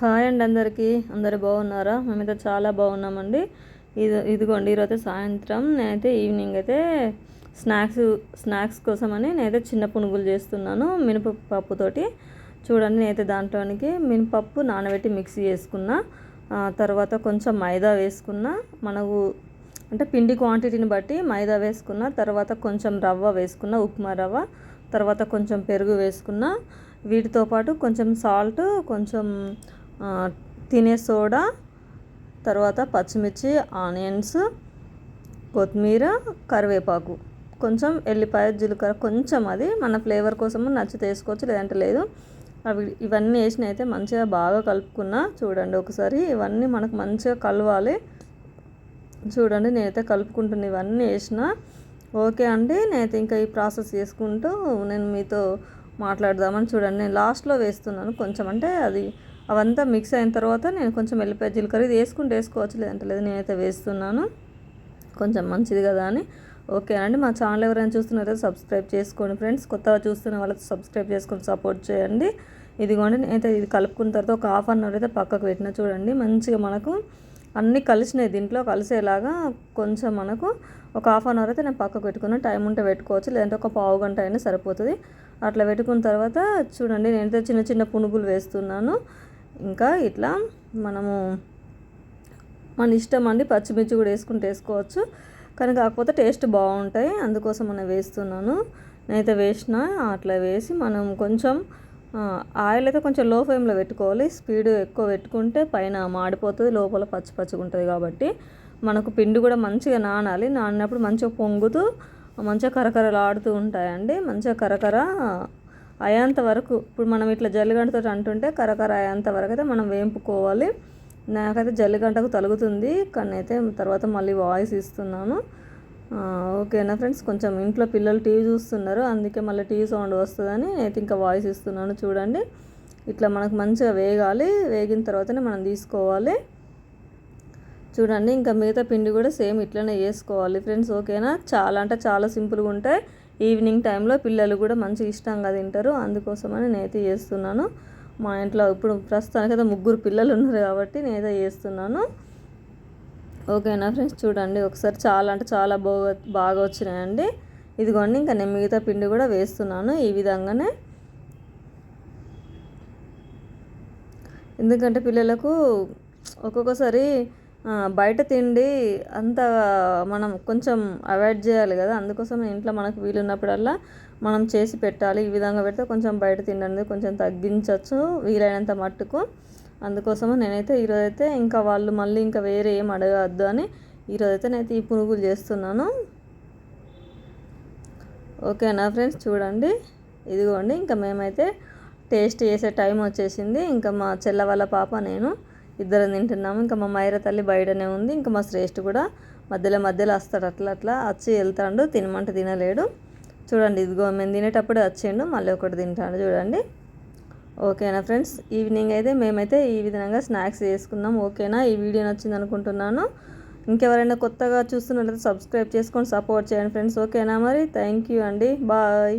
Hi అండి అందరికీ. అందరు బాగున్నారా? మేమైతే చాలా బాగున్నామండి. ఇది ఇదిగోండి ఈరోజు సాయంత్రం. నేనైతే ఈవినింగ్ అయితే స్నాక్స్ స్నాక్స్ కోసమని నేనైతే చిన్న పునుగులు చేస్తున్నాను మినపప్పుతోటి చూడండి నేనైతే దాంట్లోనికి మినపప్పు నానబెట్టి మిక్సీ చేసుకున్న. తర్వాత కొంచెం మైదా వేసుకున్న. మనకు అంటే పిండి క్వాంటిటీని బట్టి మైదా వేసుకున్న. తర్వాత కొంచెం రవ్వ వేసుకున్న ఉప్మా రవ్వ. తర్వాత కొంచెం పెరుగు వేసుకున్న. వీటితో పాటు కొంచెం సాల్ట్ కొంచెం తినే సోడా తర్వాత పచ్చిమిర్చి ఆనియన్స్ కొత్తిమీర కరివేపాకు. కొంచెం ఎల్లిపాయ జీలకర్ర కొంచెం అది మన ఫ్లేవర్ కోసము నచ్చితే వేసుకోవచ్చు లేదంటే లేదు. అవి ఇవన్నీ వేసిన అయితే మంచిగా బాగా కలుపుకున్నా చూడండి ఒకసారి. ఇవన్నీ మనకు మంచిగా కలవాలి. చూడండి నేనైతే కలుపుకుంటున్నా ఇవన్నీ వేసిన ఓకే అండి. నేనైతే ఇంకా ఈ ప్రాసెస్ చేసుకుంటూ నేను మీతో మాట్లాడదామని చూడండి. నేను లాస్ట్లో వేస్తున్నాను కొంచెం అంటే అది అవంతా మిక్స్ అయిన తర్వాత నేను కొంచెం వెళ్ళిపోయి జీలకర్ర ఇది వేసుకుంటే వేసుకోవచ్చు లేదంటే లేదు నేనైతే వేస్తున్నాను. కొంచెం మంచిది కదా అని. ఓకే అండి మా ఛానల్ ఎవరైనా చూస్తున్నారో సబ్స్క్రైబ్ చేసుకోండి ఫ్రెండ్స్. కొత్తగా చూస్తున్న వాళ్ళకి సబ్స్క్రైబ్ చేసుకొని సపోర్ట్ చేయండి. ఇదిగోండి నేనైతే ఇది కలుపుకున్న తర్వాత ఒక హాఫ్ అన్ అవర్ అయితే పక్కకు పెట్టిన చూడండి. మంచిగా మనకు అన్నీ కలిసినాయి. దీంట్లో కలిసేలాగా కొంచెం మనకు ఒక హాఫ్ అన్ అవర్ అయితే నేను పక్కకు పెట్టుకున్నాను టైం ఉంటే పెట్టుకోవచ్చు లేదంటే ఒక పావు గంట అయినా సరిపోతుంది. అట్లా పెట్టుకున్న తర్వాత చూడండి నేనైతే చిన్న చిన్న పునుగులు వేస్తున్నాను. ఇంకా ఇట్లా మనము మన ఇష్టం అండి పచ్చిమిర్చి కూడా వేసుకుంటే వేసుకోవచ్చు. కానీ కాకపోతే టేస్ట్ బాగుంటాయి. అందుకోసం మనం వేస్తున్నాను. నేనైతే వేసిన అట్లా వేసి మనం కొంచెం ఆయిల్ అయితే కొంచెం లో ఫ్లేమ్లో పెట్టుకోవాలి. స్పీడ్ ఎక్కువ పెట్టుకుంటే పైన మాడిపోతుంది లోపల పచ్చి పచ్చిగా ఉంటుంది కాబట్టి. మనకు పిండి కూడా మంచిగా నానాలి. నానినప్పుడు మంచిగా పొంగుతూ మంచిగా కరకరలాడుతూ ఉంటాయండి. మంచిగా కరకర అయ్యేంత వరకు ఇప్పుడు మనం ఇట్లా జల్లిగంటతో అంటుంటే కరకర అయ్యేంత వరకు అయితే మనం వేంపుకోవాలి నాకైతే జల్లిగంటకు తలుగుతుంది కానీ అయితే తర్వాత మళ్ళీ వాయిస్ ఇస్తున్నాను. ఓకేనా ఫ్రెండ్స్? కొంచెం ఇంట్లో పిల్లలు టీవీ చూస్తున్నారు అందుకే మళ్ళీ టీవీ సౌండ్ వస్తుందని నేనైతే ఇంకా వాయిస్ ఇస్తున్నాను చూడండి. ఇట్లా మనకు మంచిగా వేగాలి వేగిన తర్వాతనే మనం తీసుకోవాలి. చూడండి ఇంకా మిగతా పిండి కూడా సేమ్ ఇట్లనే వేసుకోవాలి. ఫ్రెండ్స్ ఓకేనా? చాలా అంటే చాలా సింపుల్గా ఉంటాయి. ఈవినింగ్ టైంలో పిల్లలు కూడా మంచిగా ఇష్టంగా తింటారు. అందుకోసమని నేనైతే చేస్తున్నాను. మా ఇంట్లో ఇప్పుడు ప్రస్తుతానికి అయితే ముగ్గురు పిల్లలు ఉన్నారు కాబట్టి నేనైతే చేస్తున్నాను. ఓకేనా ఫ్రెండ్స్? చూడండి ఒకసారి చాలా అంటే చాలా బాగా బాగా వచ్చినాయండి. ఇదిగోండి ఇంకా నేను మిగతా పిండి కూడా వేస్తున్నాను ఈ విధంగానే. ఎందుకంటే పిల్లలకు ఒక్కొక్కసారి బయట తిండి అంత మనం కొంచెం అవాయిడ్ చేయాలి కదా. అందుకోసం ఇంట్లో మనకు వీలున్నప్పుడల్లా మనం చేసి పెట్టాలి. ఈ విధంగా పెడితే కొంచెం బయట తిండి కొంచెం తగ్గించవచ్చు వీలైనంత మట్టుకు. అందుకోసం నేనైతే ఈరోజైతే ఇంకా వాళ్ళు మళ్ళీ ఇంకా వేరే ఏం అడగద్దు అని ఈరోజైతే నేనైతే ఈ పునుగులు చేస్తున్నాను. ఓకేనా ఫ్రెండ్స్? చూడండి. ఇదిగోండి. ఇంకా మేమైతే టేస్ట్ చేసే టైం వచ్చేసింది. ఇంకా మా చెల్ల వాళ్ళ పాప నేను ఇద్దరం తింటున్నాము. ఇంకా మా మైర తల్లి బయటనే ఉంది. ఇంకా మా శ్రేష్ఠ కూడా మధ్యలో మధ్యలో వస్తాడు అట్లా అట్లా. వచ్చి వెళ్తాడు తినమంటే తినలేడు. చూడండి ఇదిగో మేము తినేటప్పుడు వచ్చిండు మళ్ళీ ఒకటి తింటాడు చూడండి. ఓకేనా ఫ్రెండ్స్? ఈవినింగ్ అయితే మేమైతే ఈ విధంగా స్నాక్స్ చేసుకున్నాం. ఓకేనా? ఈ వీడియో నచ్చింది అనుకుంటున్నాను. ఇంకెవరైనా కొత్తగా చూస్తున్నట్లయితే సబ్స్క్రైబ్ చేసుకొని సపోర్ట్ చేయండి ఫ్రెండ్స్. ఓకేనా మరి? థ్యాంక్ యూ అండి. బాయ్.